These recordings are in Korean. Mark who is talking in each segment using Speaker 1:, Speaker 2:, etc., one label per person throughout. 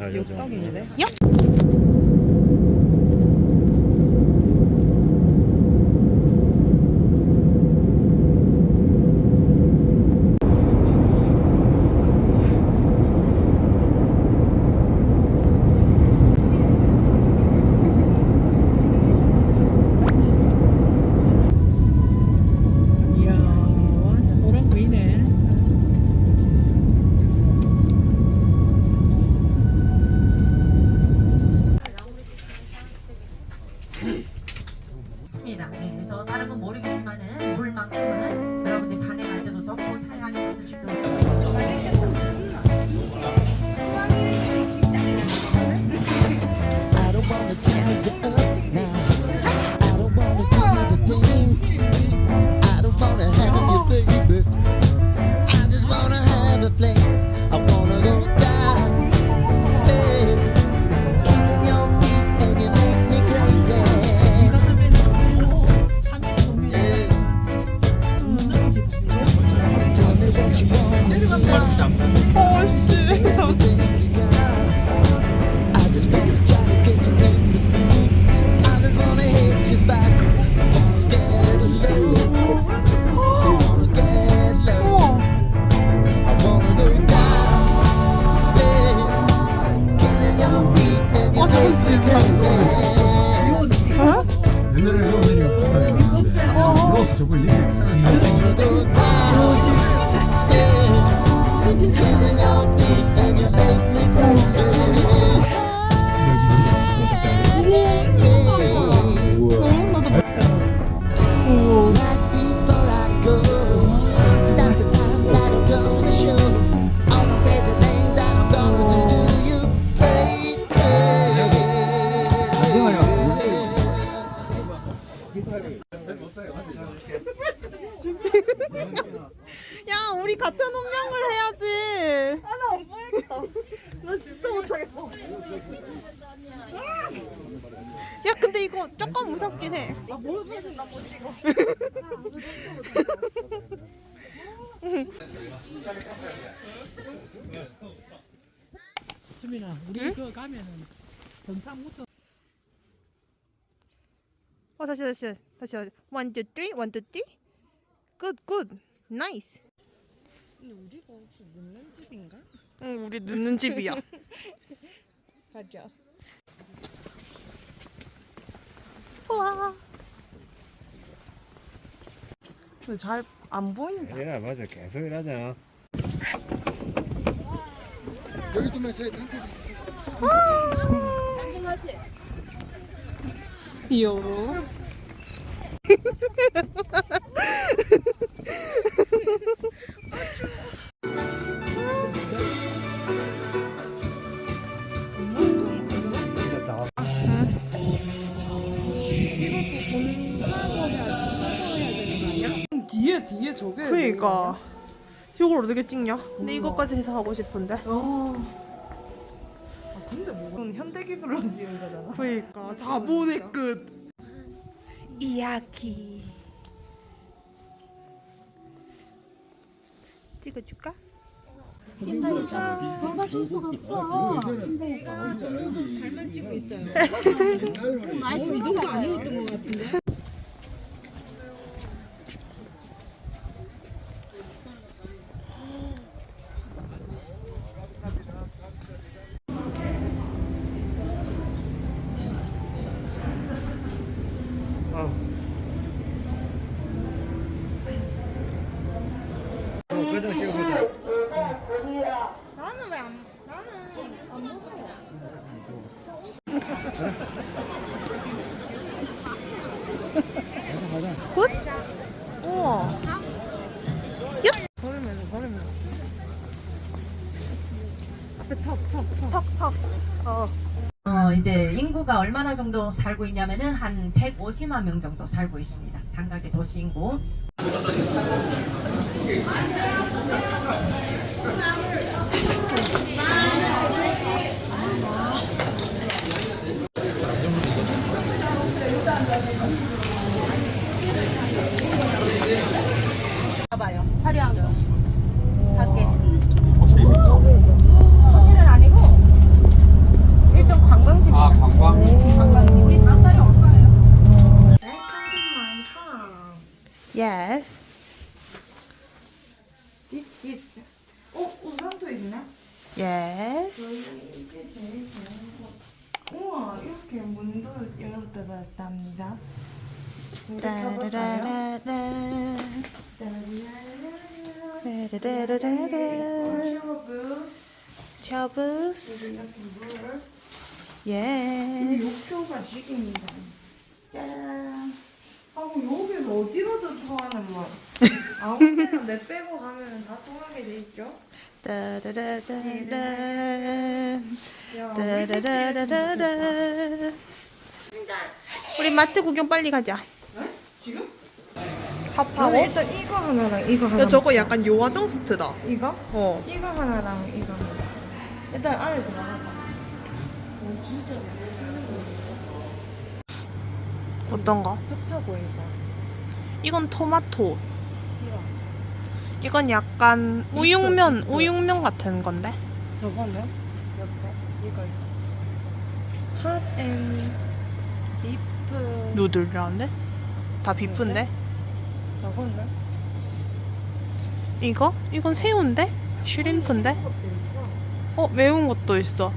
Speaker 1: 또 달려줘.
Speaker 2: 역딱인데?
Speaker 3: 야!
Speaker 4: play.
Speaker 2: 수민아 우리 그 가면은 경상부터
Speaker 3: 어, 다시, 다시, 다시, 다시. One, two, three, one, two, three. Good, good. Nice.
Speaker 2: 근데 우리가 혹시 늦는 집인가?
Speaker 3: 응, 우리 늦는 집이야.
Speaker 2: 가자
Speaker 3: 우와.
Speaker 2: 근데 잘 안 보인다.
Speaker 1: 야 맞아. 계속 일하자.
Speaker 2: 이요
Speaker 1: 다
Speaker 2: 뒤에 저게
Speaker 3: 그니까. 이걸 어떻게 찍냐? 근데 이것까지 해서 하고 싶은데.
Speaker 2: 아 근데 뭐 현대 기술로 지은 거잖아
Speaker 3: 그니까 자본의 끝. 이야기. 찍어줄까?
Speaker 1: 어, 그대로 찍어보자
Speaker 3: 나는 왜 안, 나는 안 무서워. 굿? 우와. 얍!
Speaker 2: 걸으면서 걸으면서
Speaker 3: 앞에 턱, 턱, 턱. 턱, 턱. 어.
Speaker 5: 어, 이제 인구가 얼마나 정도 살고 있냐면은 한 150만 명 정도 살고 있습니다. 장각의 도시 인구. 봐봐요. 화려한 거.
Speaker 3: 예스.
Speaker 2: 우와 이렇게 문도 열어닫았답니다.
Speaker 3: 따라라라라.
Speaker 2: 물.
Speaker 3: 예스.
Speaker 2: 욕조가. 하고 여기서 어디로든 통하는 뭐 아무 데나 내 빼고 가면 다 통하게 돼 있죠.
Speaker 3: 따라라라라.
Speaker 2: 야,
Speaker 3: 따라라라라. 우리 마트 구경 빨리 가자.
Speaker 2: 지금? 나는 일단 이거 하나랑 이거 하나.
Speaker 3: 야, 저거. 약간 요화정 스트다.
Speaker 2: 이거?
Speaker 3: 어.
Speaker 2: 이거 하나랑 이거 하나. 일단 안에 들어가봐.
Speaker 3: 어떤 거?
Speaker 2: 흡하고 이거.
Speaker 3: 이건 토마토.
Speaker 2: 이거.
Speaker 3: 이건 약간 우육면, 우육면 같은 건데.
Speaker 2: 저거는 옆에 이거 이거. 핫앤 비프.
Speaker 3: 누들이라는데? 다 비프인데?
Speaker 2: 저거는
Speaker 3: 이거? 이건 새우인데? 슈림프인데? 어, 매운 것도 있어.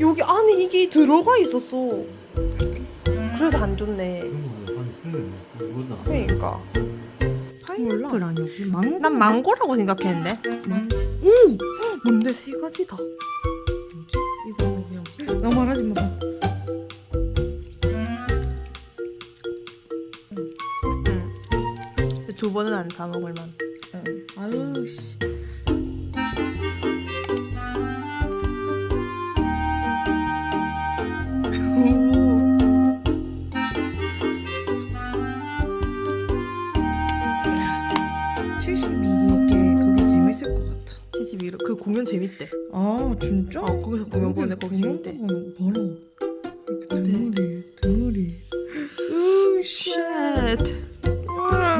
Speaker 3: 여기 안에 이게 들어가 있었어. 그래서 안 좋네. 그러니까.
Speaker 2: 파인애플 망고?
Speaker 3: 난 망고라고 생각했는데. 오! 뭔데 세 가지다.
Speaker 2: 나 말하지 마.
Speaker 3: 응. 두 번은 안 사 먹을 만. 응.
Speaker 2: 아유 씨.
Speaker 3: 공연 재밌대.
Speaker 2: 아 진짜?
Speaker 3: 어, 거기서 공연 보는데 거기 재밌대.
Speaker 2: 이렇게 드물이 드물이. 으 쉣.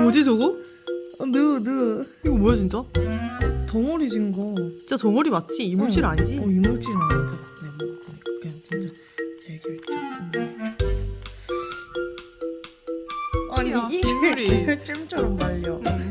Speaker 3: 뭐지 저거?
Speaker 2: 너 너.
Speaker 3: 이거 뭐야 진짜?
Speaker 2: 덩어리 진 거.
Speaker 3: 진짜 덩어리 맞지? 이물질
Speaker 2: 응.
Speaker 3: 아니지?
Speaker 2: 어 이물질은 아닌 것 같네. 뭐 그냥 진짜 재결정. 아니
Speaker 3: 야,
Speaker 2: 이게. 잼처럼 말려.
Speaker 3: 응.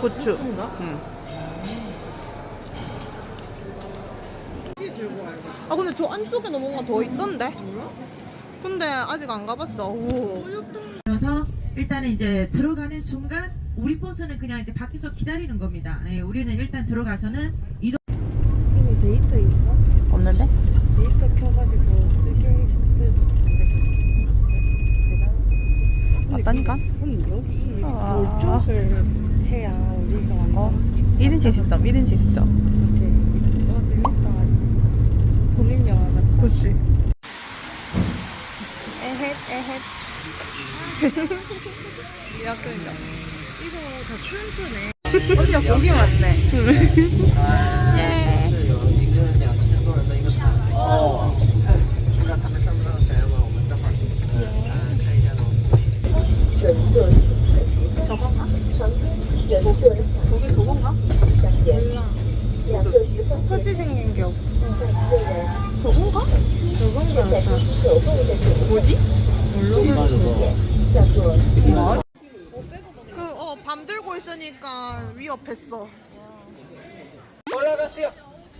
Speaker 2: 고추. 고추인가?
Speaker 3: 응.
Speaker 2: 돼.
Speaker 3: 아 근데 저 안쪽에도 뭔가 더 있던데? 근데 아직 안 가봤어. 오.
Speaker 5: 그래서 일단은 이제 들어가는 순간 우리 버스는 그냥 이제 밖에서 기다리는 겁니다. 예, 우리는 일단 들어가서는 이동.
Speaker 2: 이미 데이터 있어?
Speaker 3: 없는데?
Speaker 2: 데이터 켜가지고 쓰게 듯. 대단하다.
Speaker 3: 맞다니까?
Speaker 2: 근데 여기 이
Speaker 3: 아.
Speaker 2: 돌쪽을 해야 우리가 완전
Speaker 3: 어. 1인칭 시점, 1인칭 시점.
Speaker 2: 이렇게 와 재밌다. 독립 영화 같다.
Speaker 3: 그렇지. 에헷, 에헷. 미라클이다.
Speaker 2: 이거 다 튼튼해.
Speaker 3: 언니야, 거기 맞네.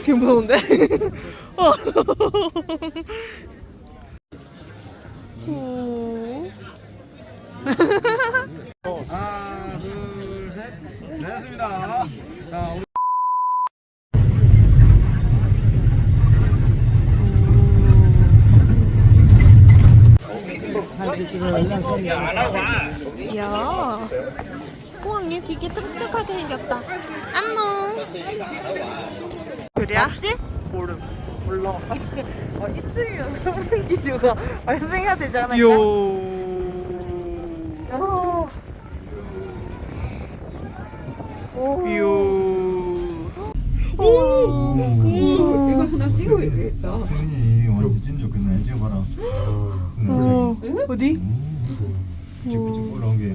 Speaker 3: 되게 무서운데? 어. 오.
Speaker 1: 하나, 둘, 셋. 네, 됐습니다. 자, 우리
Speaker 3: 야. 우와, 얘 되게 똑똑하게 생겼다. 안녕. 그래? 맞지? 모름. 몰라.
Speaker 2: 어, 이쯤이면 흥분기류가 발생해야 되지 않을까?
Speaker 3: 요.
Speaker 2: 어. 오.
Speaker 3: 요.
Speaker 2: 이거 하나 찍어야겠다.
Speaker 1: 승민이 완전 찐 좋겠네. 지금 봐라.
Speaker 3: 어. 어디?
Speaker 1: 찌뿌찌뿌 올라온 게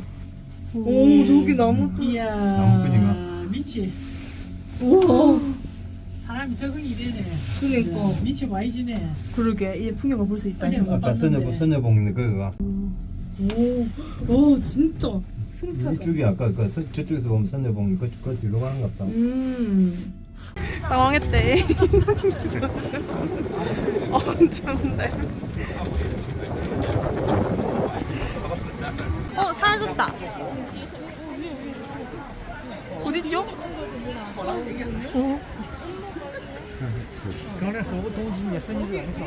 Speaker 2: 오, 저기 나무 또.
Speaker 1: 나무꾼이가.
Speaker 6: 미치
Speaker 2: 우와.
Speaker 6: 사람이 적응이 되네.
Speaker 2: 그니까.
Speaker 6: 미치 와이지네.
Speaker 2: 그러게, 이 풍경을 볼 수 있다.
Speaker 1: 아까. 선녀봉 선녀봉 있는 그거가
Speaker 2: 오, 오, 진짜. 승차가.
Speaker 1: 이쪽이 아까 그 서- 저쪽에서 보면 선녀봉 그, 그 뒤로 가는 것 같다.
Speaker 2: 음.
Speaker 3: 당황했대. 엄청데. 어, 사라졌다. 어딨죠? 어?
Speaker 1: 그래, 그거 동진이 선녀봉 아니까.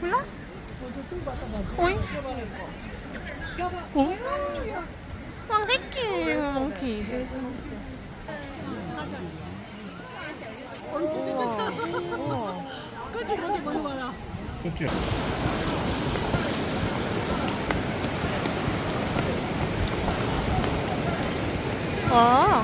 Speaker 3: 몰라? 어이? 어?
Speaker 1: 그렇지.
Speaker 3: 와.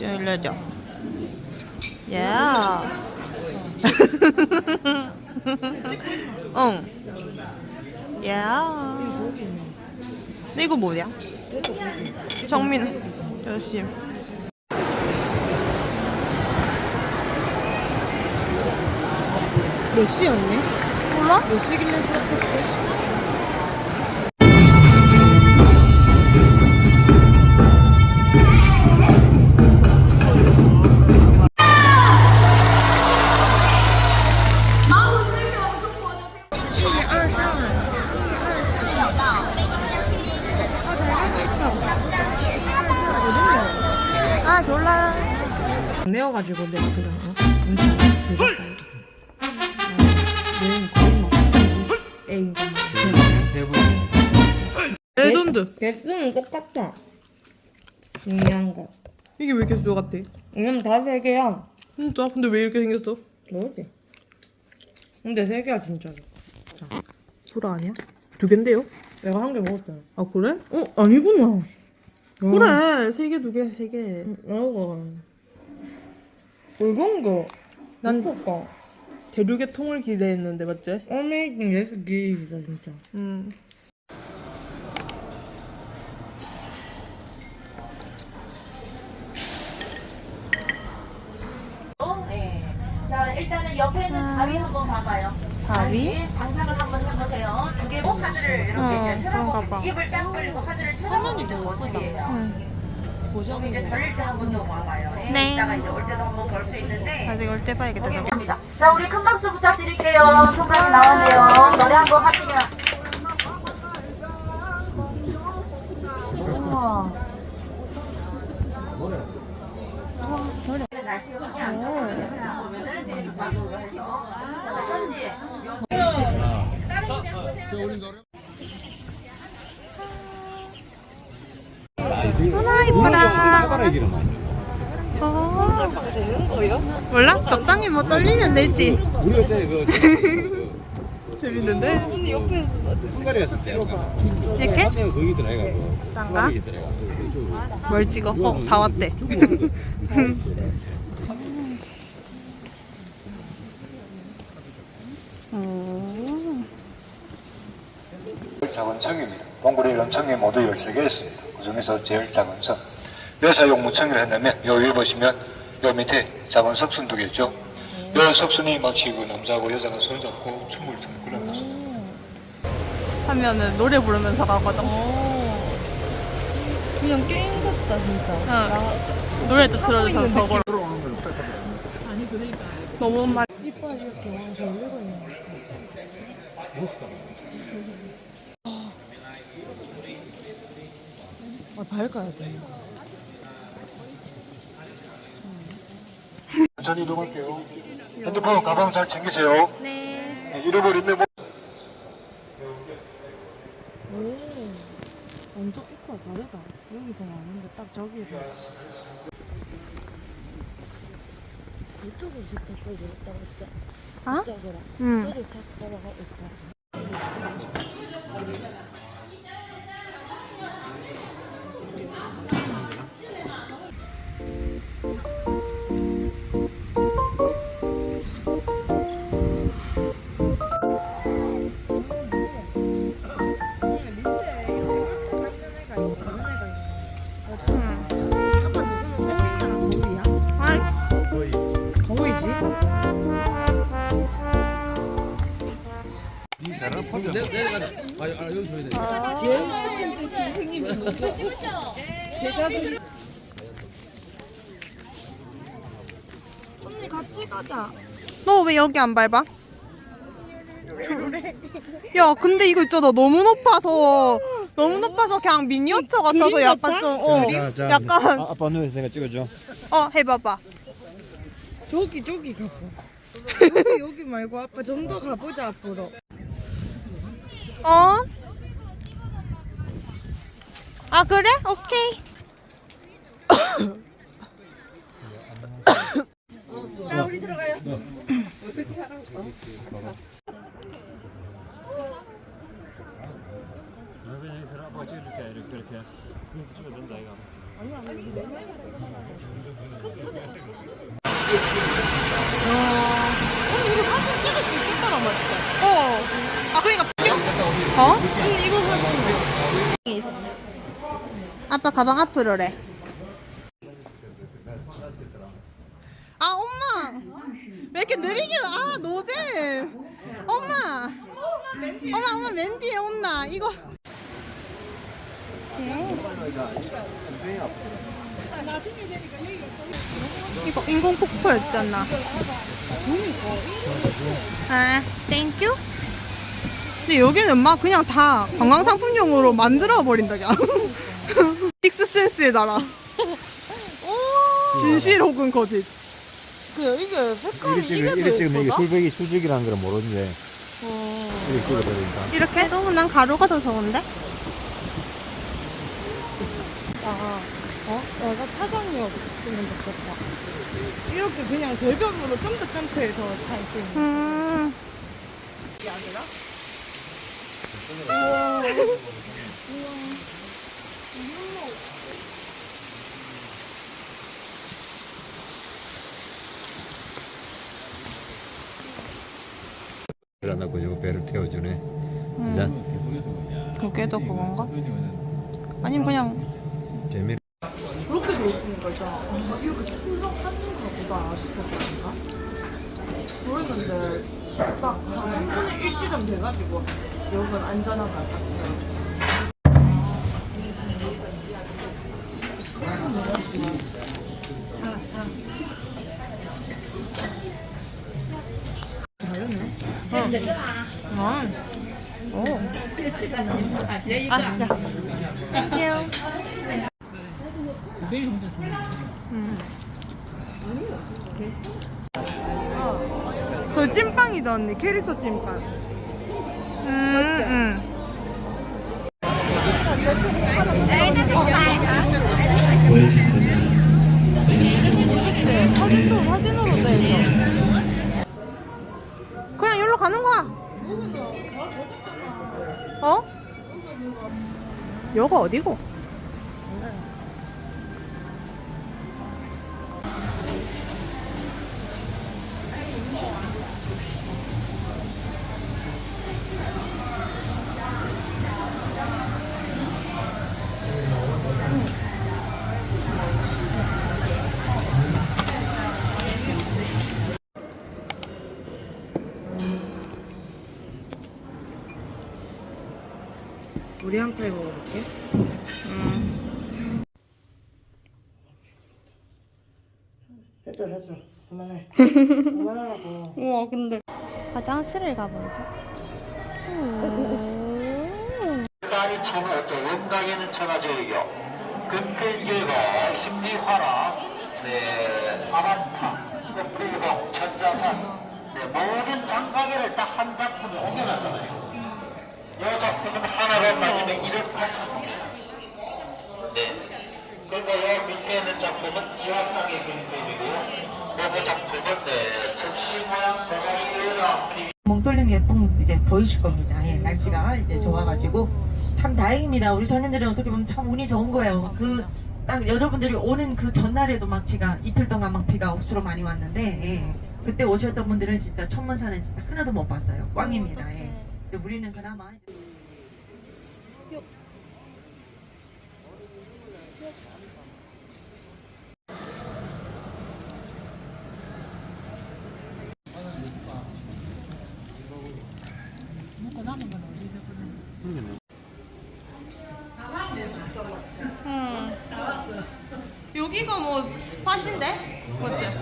Speaker 3: 열려줘. 야. 응. 야. 근데 이거 뭐냐? 정민 열심히
Speaker 2: 몇 시였니?
Speaker 3: 몰라?
Speaker 2: 몇 시길래 시작했지? 안 내어가지고 내가 그냥 어? 얘는 거의 막
Speaker 1: 대부분.
Speaker 3: 레전드
Speaker 2: 개수는 똑같아. 중요한 거.
Speaker 3: 이게 왜 개수 같대?
Speaker 2: 왜냐면 다 세 개야.
Speaker 3: 진짜? 근데 왜 이렇게 생겼어?
Speaker 2: 뭐지? 근데 세 개야 진짜로.
Speaker 3: 소라 아니야? 두 갠데요?
Speaker 2: 내가 한 개 먹었잖아.
Speaker 3: 아 그래?
Speaker 2: 어 아니구나.
Speaker 3: 그래 세 개 두 개 세개
Speaker 2: 아이 고. 이건 거.
Speaker 3: 난-
Speaker 2: 거.
Speaker 3: 대륙의 통을 기대했는데 맞지?
Speaker 2: 어메이징 예스 기이다 진짜.
Speaker 3: 음
Speaker 7: 네. 자, 일단은 옆에 있는 바위 한번 봐봐요.
Speaker 3: 바위?
Speaker 7: 장상을 한번 해보세요. 두개 카드를 이렇게
Speaker 3: 어,
Speaker 7: 이제 쳐다보고
Speaker 3: 봐.
Speaker 7: 입을 쫙 벌리고 카드를 쳐다보고 있는 모습이에요.
Speaker 3: 응.
Speaker 7: 여기 이제 절릴 때한 번 더 와봐요. 예,
Speaker 3: 네.
Speaker 7: 이따가 이제 올 때도 한 번 볼 수 있는데.
Speaker 3: 아직 올때 봐야겠다 저거.
Speaker 7: 자, 우리 큰 박수 부탁드릴게요. 손가락이 나왔네요. 노래 한곡 하시면.
Speaker 3: 이뻐라. 어. 몰라? 적당히 뭐 떨리면 되지
Speaker 1: 우리가 때 그,
Speaker 3: 재밌는데?
Speaker 2: 언니 옆에
Speaker 1: 헝가리 갔을 때
Speaker 3: 이렇게?
Speaker 1: 거기 이가
Speaker 3: 딴가?
Speaker 1: 거기
Speaker 3: 뭘 찍어? 어, 다 왔대. 오.
Speaker 8: 작은 청입니다. 동굴에 이런 청이 모두 13개 있습니다. 그 중에서 제일 작은 청. 여사용 무청이라 한다면 요 위에 보시면 요 밑에 작은 석순 두개 있죠. 요 석순이 마치 그 남자하고 여자가 손을 잡고 춤을 추는 그런 모습.
Speaker 3: 하면은 노래 부르면서 가거든.
Speaker 2: 그냥 게임 같다 진짜.
Speaker 3: 응. 노래도 틀어줘서 더 걸어. 너무 많.
Speaker 2: 이빨 이렇게 잘 열리고 있는 거 아. 아, 밝아야 돼.
Speaker 8: 천천히 이동할게요. 핸드폰 가방 잘 챙기세요.
Speaker 3: 네.
Speaker 8: 네, 잃어버리면 뭐
Speaker 2: 오, 완전 이빨 다르다. 여기서 나는데 딱 저기서. 이쪽으로 짚고 이랬다 맞죠?
Speaker 3: 아?
Speaker 2: 이쪽으로.
Speaker 3: 응.
Speaker 2: 이쪽으로 싹 걸어가 있다. 언니 같이 가자.
Speaker 3: 너 왜 여기 안 밟아? 야, 근데 이거 있잖아. 너무 높아서 너무 높아서 그냥 미니어처 같아서 약간? 좀 어,
Speaker 1: 자, 자,
Speaker 3: 약간
Speaker 1: 아, 아빠 누워서 내가 찍어줘
Speaker 3: 어 해봐봐.
Speaker 2: 저기 저기 가봐. 여기 여기 말고 아빠 좀 더 가보자 앞으로.
Speaker 3: 어? 아 그래? 오케이.
Speaker 1: 이렇게 이렇게 여기서 찍어도 된다 이거
Speaker 3: 어. 아 그러니까 어?
Speaker 2: 언니 이거.
Speaker 3: 아빠 가방 앞으로래. 아 엄마! 왜 이렇게 느리게 아 노잼! 엄마! 엄마 엄마 맨디에 온나. 이거. 이거 인공 폭포였잖아. 아 땡큐 근데 여기는 막 그냥 다 관광 상품용으로 만들어 버린다 그냥 식스센스의 나라 진실 혹은 거짓
Speaker 2: 그 이게 색깔이
Speaker 1: 이리 찍으면
Speaker 2: 이게
Speaker 1: 이리 찍으면 이게
Speaker 2: 더 예쁘다?
Speaker 1: 술백이 술백이라는 걸 모르는데
Speaker 2: 어.
Speaker 1: 이렇게 찍어버리니까
Speaker 3: 이렇게? 여러분 난 가루가 더 좋은데?
Speaker 2: 아, 어? 내가 사장이었으면 좋겠다. 이렇게 그냥 절벽으로 점프 점프해서 잘수 있는.
Speaker 3: 음
Speaker 2: 게 아니라?
Speaker 1: 그러나고 저 배를 태워주네. 자.
Speaker 3: 그게 더 그건가? 아니면 그냥
Speaker 1: 재미
Speaker 2: 그렇게 되었으니까 있잖아. 아, 이렇게 출력하는가 보다 싶었다니까? 그랬는데 딱 3분의 1 지점 돼가지고 여긴 안전한 것 같아.
Speaker 6: 내일 혼자 씁니다.
Speaker 2: 저 찐빵이다 언니. 캐릭터 찐빵.
Speaker 3: 음, 음. 그냥 여기로 가는 거야 어? 여가 어디고?
Speaker 2: 우리 한 파이 먹어볼게. 됐다 됐다. 그만해. 그만하라고.
Speaker 3: 우와 근데 화장실을 가보죠. 음.
Speaker 8: 날이 천하도 원각에는 천하제일교 금필계가 심리화나 네 아만타 끝불공 천자산 네 모든 장가계를 딱 한 작품에 옮겨놨잖아요 이 작품은 하나로 맞으면 1억 8천 네이 밑에 있는 작품은 기와장의 그림이고요 이 작품은 네 접시 모양 대가리랑 그림
Speaker 5: 멍 뚫린 게뻥 이제 보이실 겁니다. 예, 날씨가 이제 좋아가지고 참 다행입니다. 우리 손님들은 어떻게 보면 참 운이 좋은 거예요. 그 딱 여러분들이 오는 그 전날에도 막 제가 이틀 동안 막 비가 억수로 많이 왔는데 예, 그때 오셨던 분들은 진짜 천문산은 진짜 하나도 못 봤어요. 꽝입니다. 예. 우리는 그나마 이제.
Speaker 3: 여기가 뭐 스팟인데? 맞지?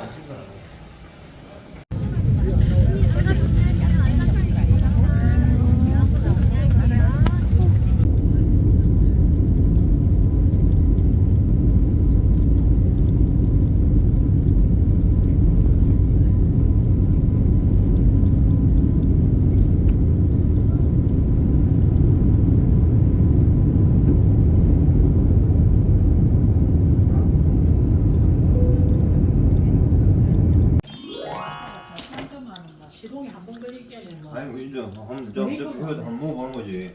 Speaker 6: 시동이 한 번 걸리기에는 뭐.
Speaker 1: 아이고 인정. 한번 저 이것도 한번 먹어보는 거지.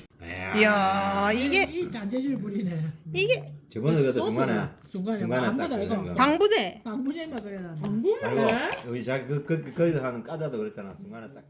Speaker 3: 이야 이게
Speaker 6: 이 잔재질 부리네.
Speaker 3: 이게
Speaker 1: 저번에 그래서 중간에
Speaker 6: 중간에
Speaker 1: 중간에 딱
Speaker 6: 방보다 이거.
Speaker 1: 그런 거.
Speaker 3: 방부제.
Speaker 6: 방문해만 그래라.
Speaker 1: 아이고 여기 자기 그, 그, 그 거기서 하는 까자도 그랬잖아. 중간에 딱. 딱.